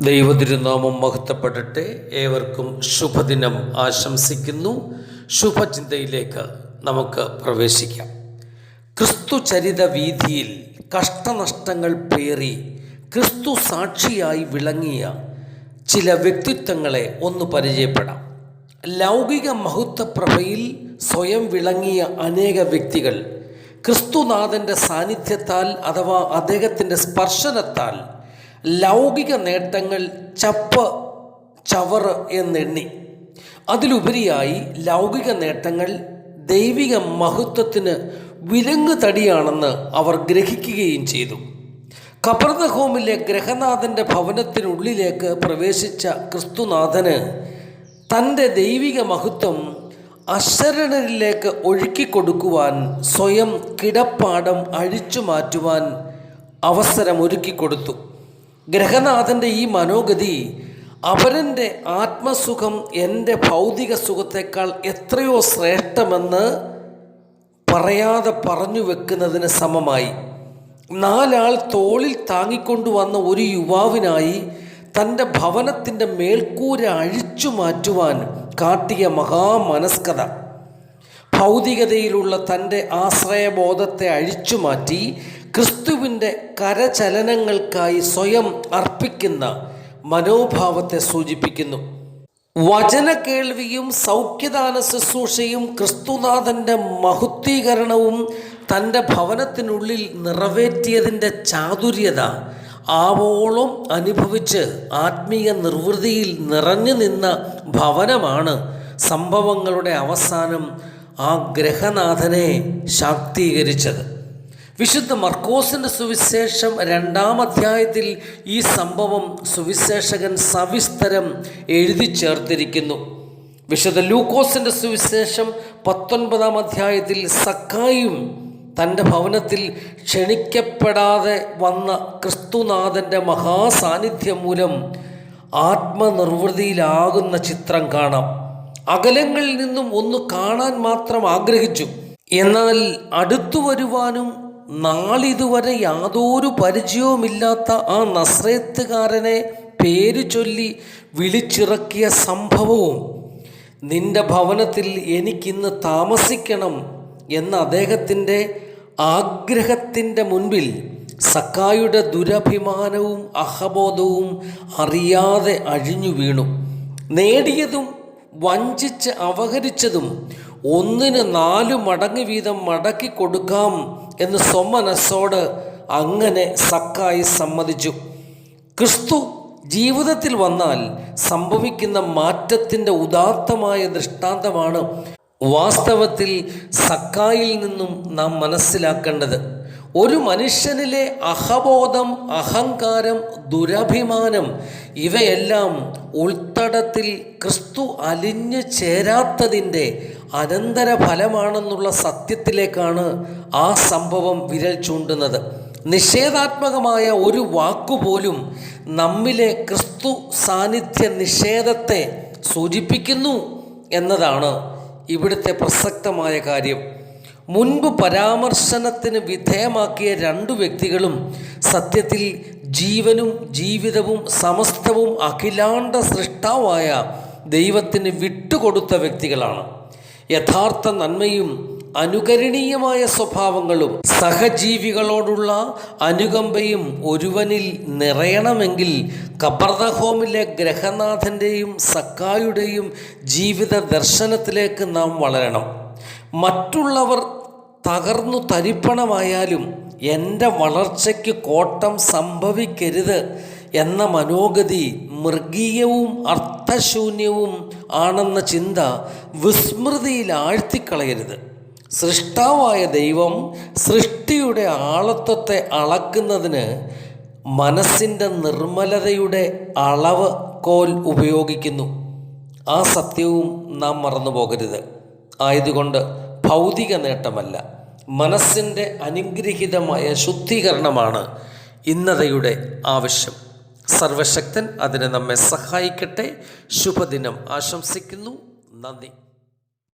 ദൈവതിരുനാമം മഹത്വപ്പെടട്ടെ ഏവർക്കും ശുഭദിനം ആശംസിക്കുന്നു. ശുഭചിന്തയിലേക്ക് നമുക്ക് പ്രവേശിക്കാം. ക്രിസ്തു ചരിത വീതിയിൽ കഷ്ടനഷ്ടങ്ങൾ പേറി ക്രിസ്തു സാക്ഷിയായി വിളങ്ങിയ ചില വ്യക്തിത്വങ്ങളെ ഒന്ന് പരിചയപ്പെടാം. ലൗകിക മഹത്വപ്രഭയിൽ സ്വയം വിളങ്ങിയ അനേക വ്യക്തികൾ ക്രിസ്തുനാഥന്റെ സാന്നിധ്യത്താൽ അഥവാ അദ്ദേഹത്തിന്റെ സ്പർശനത്താൽ ലൗകിക നേട്ടങ്ങൾ ചപ്പ് ചവറ് എന്നെണ്ണി. അതിലുപരിയായി ലൗകിക നേട്ടങ്ങൾ ദൈവിക മഹത്വത്തിന് വിലങ്ങ് തടിയാണെന്ന് അവർ ഗ്രഹിക്കുകയും ചെയ്തു. കബർദഹോമിലെ ഗ്രഹനാഥന്റെ ഭവനത്തിനുള്ളിലേക്ക് പ്രവേശിച്ച ക്രിസ്തുനാഥന് തന്റെ ദൈവിക മഹത്വം അശരണരിലേക്ക് ഒഴുക്കിക്കൊടുക്കുവാൻ സ്വയം കിടപ്പാടം അഴിച്ചു മാറ്റുവാൻ അവസരം ഒരുക്കിക്കൊടുത്തു ഗ്രഹനാഥന്റെ ഈ മനോഗതി അവരന്റെ ആത്മസുഖം എന്റെ ഭൗതിക സുഖത്തേക്കാൾ എത്രയോ ശ്രേഷ്ഠമെന്ന് പറയാതെ പറഞ്ഞു വെക്കുന്നതിന് സമമായി. നാലാൾ തോളിൽ താങ്ങിക്കൊണ്ടുവന്ന ഒരു യുവാവിനായി തന്റെ ഭവനത്തിന്റെ മേൽക്കൂര അഴിച്ചു മാറ്റുവാൻ കാട്ടിയ മഹാമനസ്കത. ഭൗതികതയിലുള്ള തന്റെ ആശ്രയബോധത്തെ അഴിച്ചു മാറ്റി ക്രിസ്തുവിന്റെ കരചലനങ്ങൾക്കായി സ്വയം അർപ്പിക്കുന്ന മനോഭാവത്തെ സൂചിപ്പിക്കുന്നു. വചന കേൾവിയും സൗഖ്യദാന ശുശ്രൂഷയും ക്രിസ്തുനാഥന്റെ മഹുദ്ധീകരണവും തന്റെ ഭവനത്തിനുള്ളിൽ നിറവേറ്റിയതിന്റെ ചാതുര്യത ആവോളം അനുഭവിച്ച് ആത്മീയ നിർവൃതിയിൽ നിറഞ്ഞു നിന്ന ഭവനമാണ് സംഭവങ്ങളുടെ അവസാനം ആ ഗ്രഹനാഥനെ ശാക്തീകരിച്ചത്. വിശുദ്ധ മർക്കോസിന്റെ സുവിശേഷം രണ്ടാം അധ്യായത്തിൽ ഈ സംഭവം സുവിശേഷകൻ സവിസ്തരം എഴുതി ചേർത്തിരിക്കുന്നു. വിശുദ്ധ ലൂക്കോസിന്റെ സുവിശേഷം പത്തൊൻപതാം അധ്യായത്തിൽ സക്കായും തന്റെ ഭവനത്തിൽ ക്ഷണിക്കപ്പെടാതെ വന്ന ക്രിസ്തുനാഥന്റെ മഹാസാന്നിധ്യം മൂലം ആത്മനിർവൃതിയിലാകുന്ന ചിത്രം കാണാം. അകലങ്ങളിൽ നിന്നും ഒന്ന് കാണാൻ മാത്രം ആഗ്രഹിച്ചു. എന്നാൽ അടുത്തു വരുവാനും നാളിതുവരെ യാതൊരു പരിചയവുമില്ലാത്ത ആ നസ്രേത്തുകാരനെ പേര് ചൊല്ലി വിളിച്ചിറക്കിയ സംഭവവും നിന്റെ ഭവനത്തിൽ എനിക്കിന്ന് താമസിക്കണം എന്ന അദ്ദേഹത്തിന്റെ ആഗ്രഹത്തിന്റെ മുൻപിൽ സക്കായുടെ ദുരഭിമാനവും അഹബോധവും അറിയാതെ അഴിഞ്ഞു വീണു. നേടിയതും വഞ്ചിച്ച് അപഹരിച്ചതും ഒന്നിന് നാലു മടങ്ങ് വീതം മടക്കി കൊടുക്കാം എന്ന് സ്വമനസ്സോട് അങ്ങനെ സക്കായി സമ്മതിച്ചു. ക്രിസ്തു ജീവിതത്തിൽ വന്നാൽ സംഭവിക്കുന്ന മാറ്റത്തിന്റെ ഉദാത്തമായ ദൃഷ്ടാന്തമാണ് വാസ്തവത്തിൽ സക്കായിൽ നിന്നും നാം മനസ്സിലാക്കേണ്ടത്. ഒരു മനുഷ്യനിലെ അഹബോധം അഹങ്കാരം ദുരഭിമാനം ഇവയെല്ലാം ഉൾത്തടത്തിൽ ക്രിസ്തു അലിഞ്ഞു ചേരാത്തതിന്റെ അനന്തര ഫലമാണെന്നുള്ള സത്യത്തിലേക്കാണ് ആ സംഭവം വിരൽ ചൂണ്ടുന്നത്. നിഷേധാത്മകമായ ഒരു വാക്കുപോലും നമ്മിലെ ക്രിസ്തു സാന്നിധ്യ നിഷേധത്തെ സൂചിപ്പിക്കുന്നു എന്നതാണ് ഇവിടുത്തെ പ്രസക്തമായ കാര്യം. മുൻപ് പരാമർശനത്തിന് വിധേയമാക്കിയ രണ്ടു വ്യക്തികളും സത്യത്തിൽ ജീവനും ജീവിതവും സമസ്തവും അഖിലാണ്ട സൃഷ്ടാവായ ദൈവത്തിന് വിട്ടുകൊടുത്ത വ്യക്തികളാണ്. യഥാർത്ഥ നന്മയും അനുകരണീയമായ സ്വഭാവങ്ങളും സഹജീവികളോടുള്ള അനുകമ്പയും ഒരുവനിൽ നിറയണമെങ്കിൽ കബർദഹോമിലെ ഗ്രഹനാഥന്റെയും സക്കായുടെയും ജീവിത ദർശനത്തിലേക്ക് നാം വളരണം. മറ്റുള്ളവർ തകർന്നു തരിപ്പണമായാലും എന്റെ വളർച്ചയ്ക്ക് കോട്ടം സംഭവിക്കരുത് എന്ന മനോഗതി മൃഗീയവും അർത്ഥശൂന്യവും ആണെന്ന ചിന്ത വിസ്മൃതിയിൽ ആഴ്ത്തിക്കളയരുത്. സൃഷ്ടാവായ ദൈവം സൃഷ്ടിയുടെ ആളത്വത്തെ അളക്കുന്നതിന് മനസ്സിന്റെ നിർമ്മലതയുടെ അളവ് കോൽ ഉപയോഗിക്കുന്നു. ആ സത്യവും നാം മറന്നു പോകരുത് ആയതുകൊണ്ട് ഭൗതിക നേട്ടമല്ല. മനസ്സിന്റെ അനുഗ്രഹീതമായ ശുദ്ധീകരണമാണ് ഇന്നതയുടെ ആവശ്യം. സർവശക്തൻ അതിനെ നമ്മെ സഹായിക്കട്ടെ. ശുഭദിനം ആശംസിക്കുന്നു. നന്ദി.